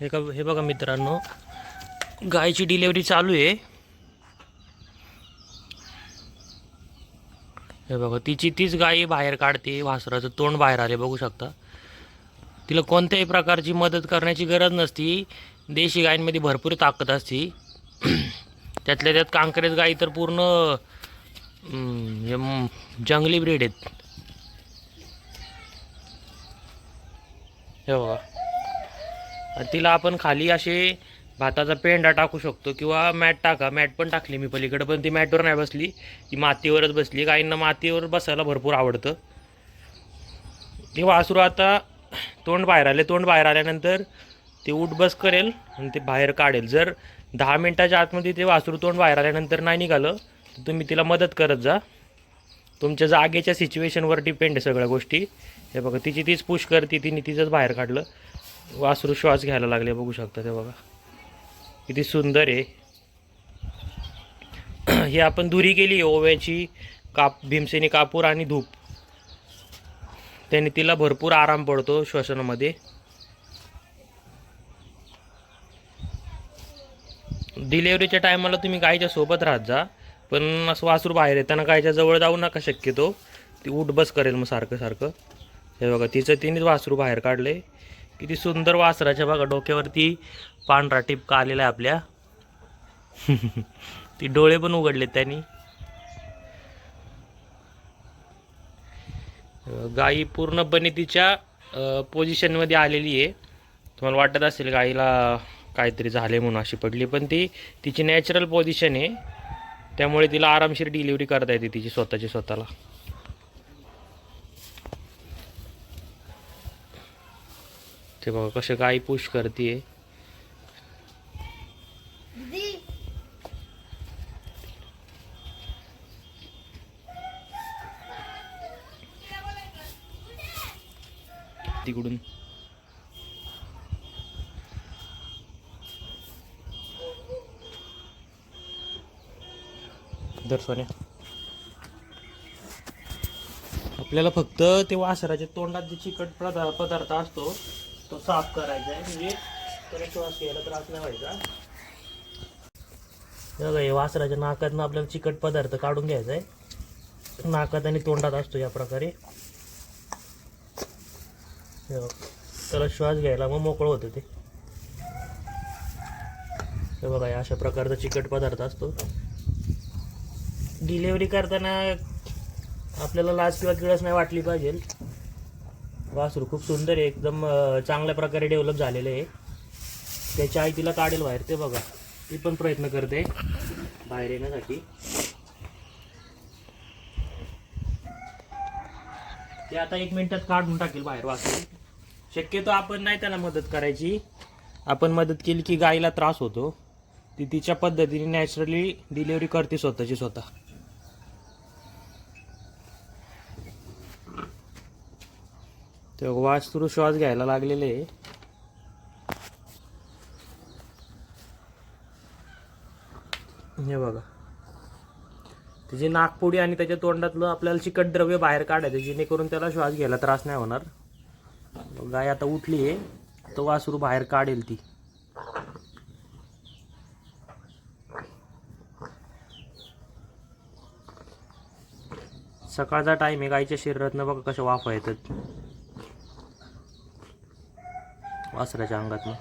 हे का हे बघा मित्रांनो गायची डिलेवरी चालू आहे. हे बघा तिची तीच गाय बाहेर काढते वासराचं तोंड बाहेर आले बघू शकता. तिला कोणत्याही प्रकारची मदत करण्याची गरज नसती. देशी गायींमध्ये भरपूर ताकद असते. त्यातल्या त्यात कांकरेज गायी तर पूर्ण जंगली ब्रीड आहेत. हे बघा. आणि तिला आपण खाली असे भाताचा पेंडा टाकू शकतो किंवा मॅट टाका. मॅट पण टाकली मी पलीकडं पण ती मॅटवर नाही बसली. ती मातीवरच बसली. गाईंना मातीवर बसायला भरपूर आवडतं. ते वासरू आता तोंड बाहेर आले. तोंड बाहेर आल्यानंतर ते उठ बस करेल आणि ते बाहेर काढेल. जर दहा मिनटाच्या आतमध्ये ते वासरू तोंड बाहेर आल्यानंतर नाही निघालं तर तुम्ही तिला मदत करत जा. तुमच्या जागेच्या सिच्युएशनवर डिपेंड आहे सगळ्या गोष्टी. हे बघा तिची तीच पुश करते तिने तिचंच बाहेर काढलं. वासरू श्वास घ्यायला लागले बघू शकता ते बघा. किती सुंदर आहे. ही आपण दुरी केली ओव्याची काप भीमसेनी कापूर आणि धूप. त्याने तिला भरपूर आराम पडतो श्वसनामध्ये. डिलेवरीच्या टायमाला तुम्ही गायच्या सोबत राहत जा पण असं वासरू बाहेर येताना गायच्या जवळ जाऊ नका शक्यतो. ती उठ बस करेल मग सारखं सारखं. हे बघा तिचं तिनेच वासरू बाहेर काढले किती सुंदर वासराच्या बघा डोक्यावरती पांढरा टिपका आलेला आहे आपल्या. ती डोळे पण उघडले त्यांनी. गाई पूर्णपणे तिच्या पोझिशनमध्ये आलेली आहे. तुम्हाला वाटत असेल गाईला काहीतरी झाले म्हणून अशी पडली पण ती तिची नॅचरल पोझिशन आहे. त्यामुळे तिला आरामशीर डिलिव्हरी करता येते तिची स्वतःची स्वतःला. ते बघा कसे गाई पुश करते तिकडून. दर सोन्या. आपल्याला फक्त ते वासराच्या तोंडात जे चिकट पदा- पदार्थ असतो तो साफ करायचा आहे. म्हणजे परत श्वास घ्यायला त्रास नाही व्हायचा. बघा, हे वासराच्या नाकातनं आपल्याला चिकट पदार्थ काढून घ्यायचा आहे. नाकात आणि तोंडात असतो या प्रकारे. त्याला श्वास घ्यायला मग मोकळं होतं ते. हे बघा अशा प्रकारचा चिकट पदार्थ असतो. डिलेवरी करताना आपल्याला लाज किंवा किळस नाही वाटली पाहिजे. वासरू खूप सुंदर आहे एकदम चांगल्या प्रकारे डेव्हलप झालेलं आहे. त्याची आई तिला काढेल बाहेर ते बघा. ती पण प्रयत्न करते. बाहेर येण्यासाठी. ते आता एक मिनिटात काढून टाकेल बाहेर वासरू. शक्यतो आपण नाही त्याला मदत करायची. आपण मदत केली की गायीला त्रास होतो. ती तिच्या पद्धतीने नॅचरली डिलिव्हरी करते स्वतःची स्वतः. ते वास थ्रू श्वास घ्यायला लागलेले. हे बघा. त्याची नागपुडी आणि त्याच्या तोंडातलं आपल्याला चिकट द्रव्य बाहेर काढायचं जेणेकरून त्याला श्वास घ्यायला त्रास नाही होणार. गाय आता उठली आहे तो वासरू बाहेर काढेल ती. सकाळचा टाइम आहे गायच्या शरीरातनं बघा कशा वाफा येतात. वासराच्या अंगातनं.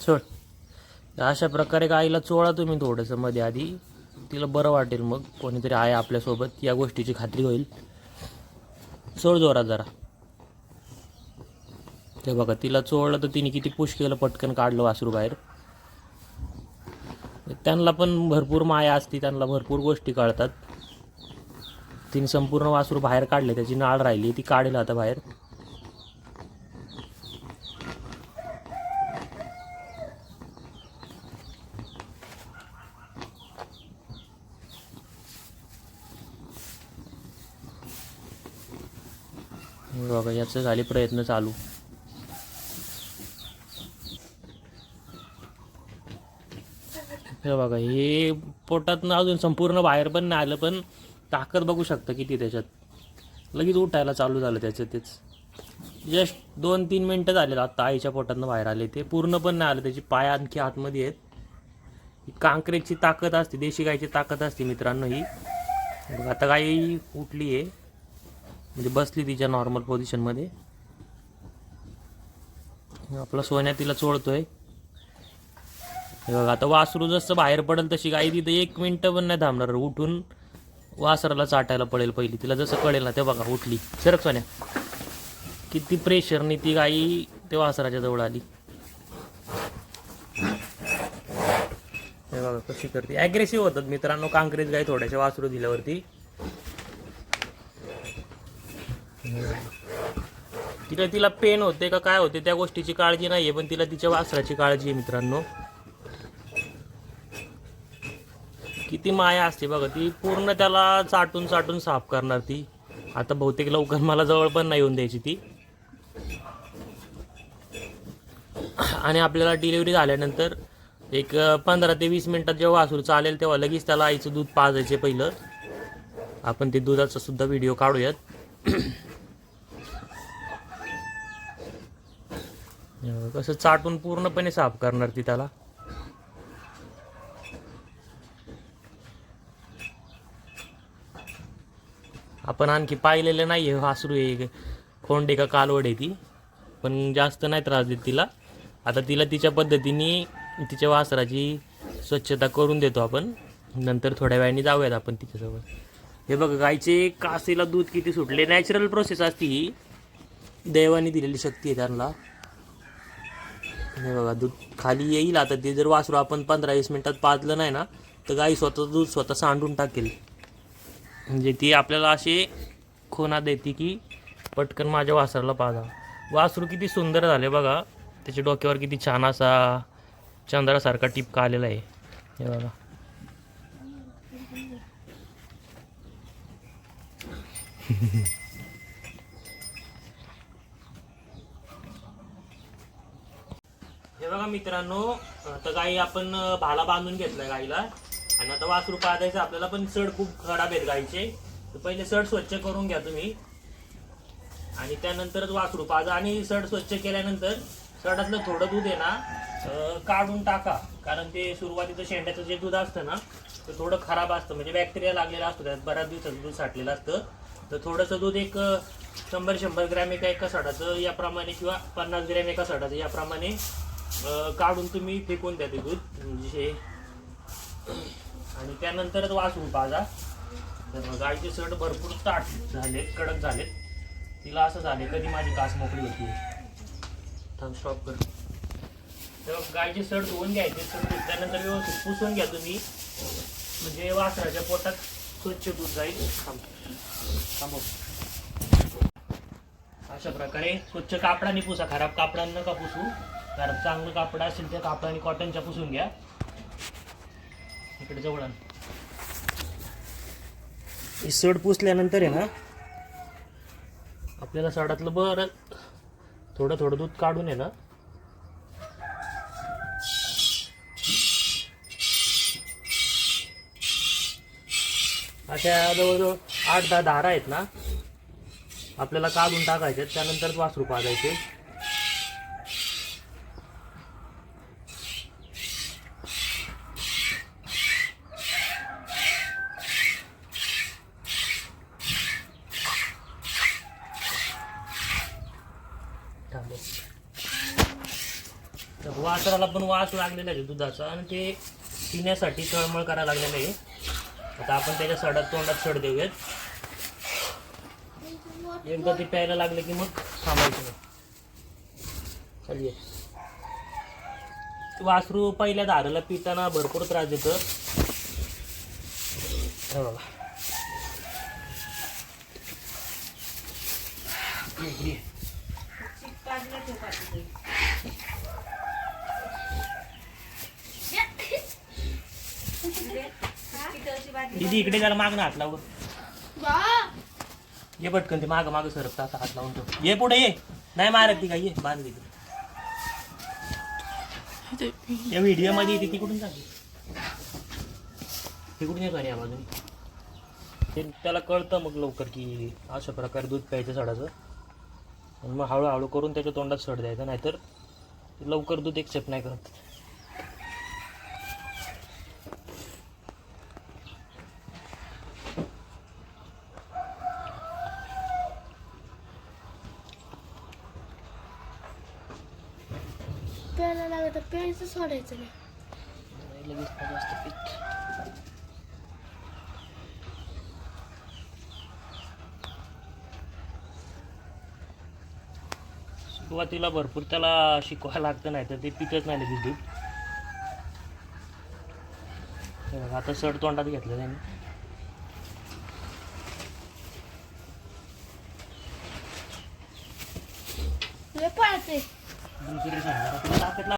सोड अशा प्रकारे गाईला चोळा तुम्ही थोडंसं मध्ये आधी. तिला बरं वाटेल मग. कोणीतरी आहे आपल्यासोबत. या गोष्टीची खात्री होईल. सोड जोरात जरा. ते बघा तिला चोळलं तर तिने किती पुश केलं पटकन काढलं वासरू बाहेर. त्यांना पण भरपूर माया असते त्यांना भरपूर गोष्टी कळतात. तिने संपूर्ण वासरू बाहेर काढले त्याची नाळ राहिली ती काढेल आता बाहेर. बघा याचं झाले प्रयत्न चालू. हे बघा हे पोटातनं अजून संपूर्ण बाहेर पण नाही आलं पण ताकद बघू शकता किती त्याच्यात. लगेच उठायला चालू झालं त्याचं तेच. जस्ट दोन तीन मिनटं झाले आता आईच्या पोटातनं बाहेर आले ते. पूर्ण पण नाही आलं त्याची पाय आणखी आतमध्ये आहेत. ही ताकद असते देशी गायची ताकद असते मित्रांनो ही. आता गाई उठली आहे म्हणजे बसली तिच्या नॉर्मल पोझिशनमध्ये आपला सोन्या तिला चोळतोय हे बघा आता वासरू जसं बाहेर पडेल तशी गाई तिथं एक मिनटं पण नाही थांबणार. उठून वासराला चाटायला पडेल पहिली. तिला जसं कळेल ना ते बघा उठली. सरक सोन्या? किती प्रेशरनी ती गाई ते वासराच्या जवळ आली. हे बघा कशी करते. ॲग्रेसिव्ह होतात मित्रांनो कांक्रीज गाई थोड्याशा वासरू दिल्यावरती. तिला तिला पेन होते का काय होते त्या गोष्टीची काळजी नाहीये पण तिला तिच्या वासराची काळजी आहे मित्रांनो. किती माया असते बघा ती पूर्ण त्याला चाटून चाटून साफ करणार ती. आता बहुतेक लवकर मला जवळ पण नाही येऊन द्यायची ती. आणि आपल्याला डिलिव्हरी झाल्यानंतर एक पंधरा ते वीस मिनिटात जेव्हा वासरू चालेल तेव्हा लगेच त्याला आईचं दूध पाजायचे पहिलं. आपण ते दुधाचा सुद्धा व्हिडिओ काढूयात. कसं चाटून पूर्णपणे साफ करणार ती त्याला. आपण आणखी पाहिलेलं नाही आहे वासरू आहे खोंडे का कालवड आहे ती. पण जास्त नाही त्रास देत तिला. आता तिला तिच्या पद्धतीने तिच्या वासराची स्वच्छता करून देतो आपण. नंतर थोड्या वेळाने जाऊयात आपण तिच्यासोबत. हे बघा गायचे कासेला दूध किती सुटले. नॅचरल प्रोसेस असते ही. देवाने दिलेली शक्ती आहे त्यांना. हे बघा दूध खाली येईल आता ते जर वासरू आपण पंधरा वीस मिनिटात पाजलं नाही ना तर गाई स्वतः दूध स्वतः सांडून टाकेल. म्हणजे ती आपल्याला अशी खोना देते की पटकन माझ्या वासराला पाजा. वासरू किती सुंदर झाले बघा त्याच्या डोक्यावर किती छान असा चंद्रासारखा टिपका आलेला आहे. हे बघा. बघा मित्रांनो आता गाई आपण भाला बांधून घेतलाय गाईला. आणि आता वासरू पाहायचं आपल्याला पण सड खूप खराब आहेत गाईचे. तर पहिले सड स्वच्छ करून घ्या तुम्ही. आणि त्यानंतरच वासरू पाजा. आणि सड स्वच्छ केल्यानंतर सडातलं थोडं दूध आहे ना काढून टाका. कारण ते सुरुवातीचं शेंड्याचं जे दूध असतं ना ते थोडं खराब असतं. म्हणजे बॅक्टेरिया लागलेला असतो त्यात बऱ्याच दिवसाचं दूध साठलेलं असतं. तर थोडंसं दूध एक शंभर शंभर ग्रॅम एका एका सडाचं याप्रमाणे किंवा पन्नास ग्रॅम एका सडाचं याप्रमाणे काढून तुम्ही फेकून द्या ते दूध म्हणजे हे. आणि त्यानंतरच वाचून पाजा. तर मग गाईचे सड भरपूर ताट झाले कडक झालेत. तिला असं झाले कधी माझी कास मोकळी होती. थांब स्टॉप कर. तेव्हा गायचे सड धुवून घ्यायचे सट त्यानंतर व्यवस्थित पुसून घ्या तुम्ही. म्हणजे वासराच्या पोटात स्वच्छ दूध जाईल. थांब. थांबव. अशा प्रकारे स्वच्छ कापडाने पुसा खराब कापडाने नका पुसू. कारण चांगलं कापड असेल त्या कापडाने कॉटनच्या पुसून घ्या. इकडे जवळ. ही सड पुसल्यानंतर आहे ना आपल्याला सडातलं बरं थोडं थोडं दूध काढून आहे ना अशा जवळजवळ आठ दहा धारा आहेत ना आपल्याला काढून टाकायचे त्यानंतर वासरू पाजायचे थांबव. तर वासराला पण वास लागलेला आहे दुधाचा आणि ते पिण्यासाठी तळमळ करायला लागलेलं आहे. आता आपण त्याच्या सडात तोंडात सड देऊयात. एकदा ते प्यायला लागले की मग थांबायचं नाही. वासरू पहिल्या दाराला पिताना भरपूर त्रास देतं. हे बघा. दीदी इकडे जरा मागणं हात लाव ये पटकन ते मागं मागं सरकता असा हात लावून ठेव. ये पुढे ये. नाही मारत ती काय ये. बांध तिकडे. या व्हिडिओमध्ये येते ती कुठून जाते तिकडून येतो या बाजूने. ते त्याला कळतं मग लवकर की अशा प्रकारे दूध प्यायचं सडाचं आणि मग हळूहळू करून त्याच्या तोंडात सड द्यायचं नाहीतर ते लवकर दूध एक्सेप्ट नाही करत. तर सोडायचं नाही. लगेच जास्त पीत. सुरुवातीला भरपूर त्याला शिकवायला लागतं नाही तर ते पितच नाही लगेच दूध. आता सड तोंडात घेतलं त्याने. पळते. दुसरी सांगा.